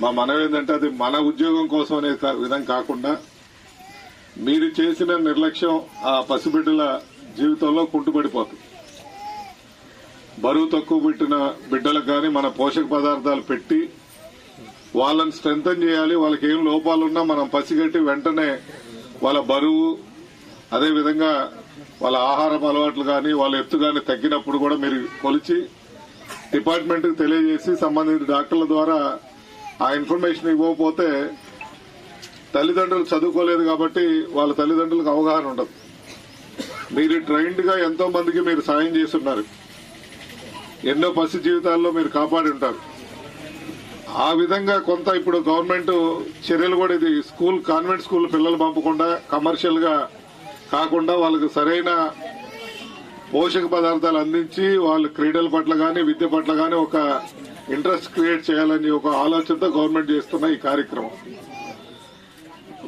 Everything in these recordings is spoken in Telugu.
మా మనవి ఏంటంటే అది మన ఉద్యోగం కోసం అనే కా- విధం కాకుండా మీరు చేసిన నిర్లక్ష్యం ఆ పసిబిడ్డల జీవితంలో కుంటుపడిపోతుంది. బరువు తక్కువ పెట్టిన బిడ్డలకు కానీ మన పోషక పదార్థాలు పెట్టి వాళ్ళని స్ట్రెంథన్ చేయాలి వాళ్ళకి ఏం లోపాలున్నా మనం పసిగట్టి వెంటనే వాళ్ళ బరువు అదే విధంగా వాళ్ళ ఆహారం అలవాట్లు కానీ వాళ్ళ ఎత్తు కానీ తగ్గినప్పుడు కూడా మీరు కొలిచి డిపార్ట్మెంట్కి తెలియజేసి సంబంధిత డాక్టర్ల ద్వారా ఆ ఇన్ఫర్మేషన్ ఇవ్వకపోతే తల్లిదండ్రులు చదువుకోలేదు కాబట్టి వాళ్ళ తల్లిదండ్రులకు అవగాహన ఉండదు. మీరు ట్రైన్డ్గా ఎంతో మందికి మీరు సాయం చేస్తున్నారు. ఎన్నో పసి జీవితాల్లో మీరు కాపాడి ఉంటారు. ఆ విధంగా కొంత ఇప్పుడు గవర్నమెంట్ చర్యలు కూడా ఇది స్కూల్ కాన్వెంట్ స్కూల్ పిల్లలు పంపకుండా కమర్షియల్గా కాకుండా వాళ్ళకి సరైన పోషక పదార్థాలు అందించి వాళ్ళ క్రీడల పట్ల కానీ విద్య పట్ల కానీ ఒక ఇంట్రెస్ట్ క్రియేట్ చేయాలని ఒక ఆలోచనతో గవర్నమెంట్ చేస్తున్న ఈ కార్యక్రమం.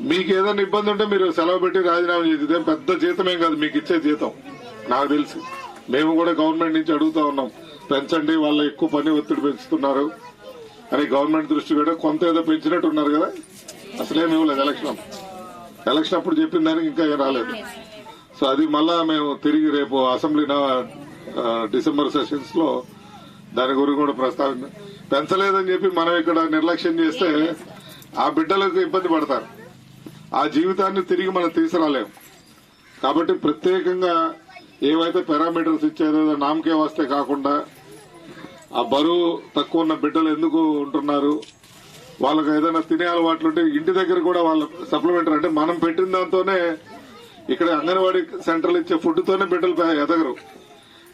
మీకు ఏదైనా ఇబ్బంది ఉంటే మీరు సెలవు పెట్టి రాజీనామా చేసి పెద్ద జీతమేం కాదు మీకు ఇచ్చే జీతం. నాకు తెలిసి. మేము కూడా గవర్నమెంట్ నుంచి అడుగుతా ఉన్నాం. పెంచండి వాళ్ళ ఎక్కువ పని ఒత్తిడి పెంచుతున్నారు అని గవర్నమెంట్ దృష్టి కూడా కొంత ఏదో పెంచినట్టు ఉన్నారు కదా? అసలేమి ఇవ్వలేదు ఎలక్షన్. ఎలక్షన్ అప్పుడు చెప్పిన దానికి ఇంకా ఏం రాలేదు. సో అది మళ్ళా మేము తిరిగి రేపు అసెంబ్లీ డిసెంబర్ సెషన్స్లో దాని గురించి కూడా ప్రస్తావన పెంచలేదని చెప్పి మనం ఇక్కడ నిర్లక్ష్యం చేస్తే ఆ బిడ్డలకు ఇబ్బంది పడతారు. ఆ జీవితాన్ని తిరిగి మనం తీసుకురాలేం. కాబట్టి ప్రత్యేకంగా ఏవైతే పారామీటర్స్ ఇచ్చారో నామకే వస్తే కాకుండా ఆ బరువు తక్కువ ఉన్న బిడ్డలు ఎందుకు ఉంటున్నారు? వాళ్ళకి ఏదైనా తినే అలవాట్లు ఉంటే ఇంటి దగ్గర కూడా వాళ్ళ సప్లిమెంటరీ అంటే మనం పెట్టిన దాంతోనే ఇక్కడ అంగన్వాడీ సెంటర్లు ఇచ్చే ఫుడ్తోనే బిడ్డలు ఎదగరు.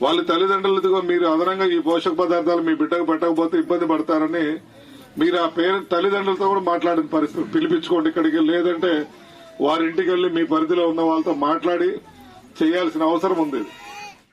వాళ్ళ తల్లిదండ్రులతో మీరు అదనంగా ఈ పోషక పదార్థాలు మీ బిడ్డకు పెట్టకపోతే ఇబ్బంది పడతారని మీరు ఆ పేరెంట్ తల్లిదండ్రులతో కూడా మాట్లాడిన పరిస్థితి. పిలిపించుకోండి ఇక్కడికి. లేదంటే వారింటికి వెళ్ళి మీ పరిధిలో ఉన్న వాళ్ళతో మాట్లాడి చేయాల్సిన అవసరం ఉంది.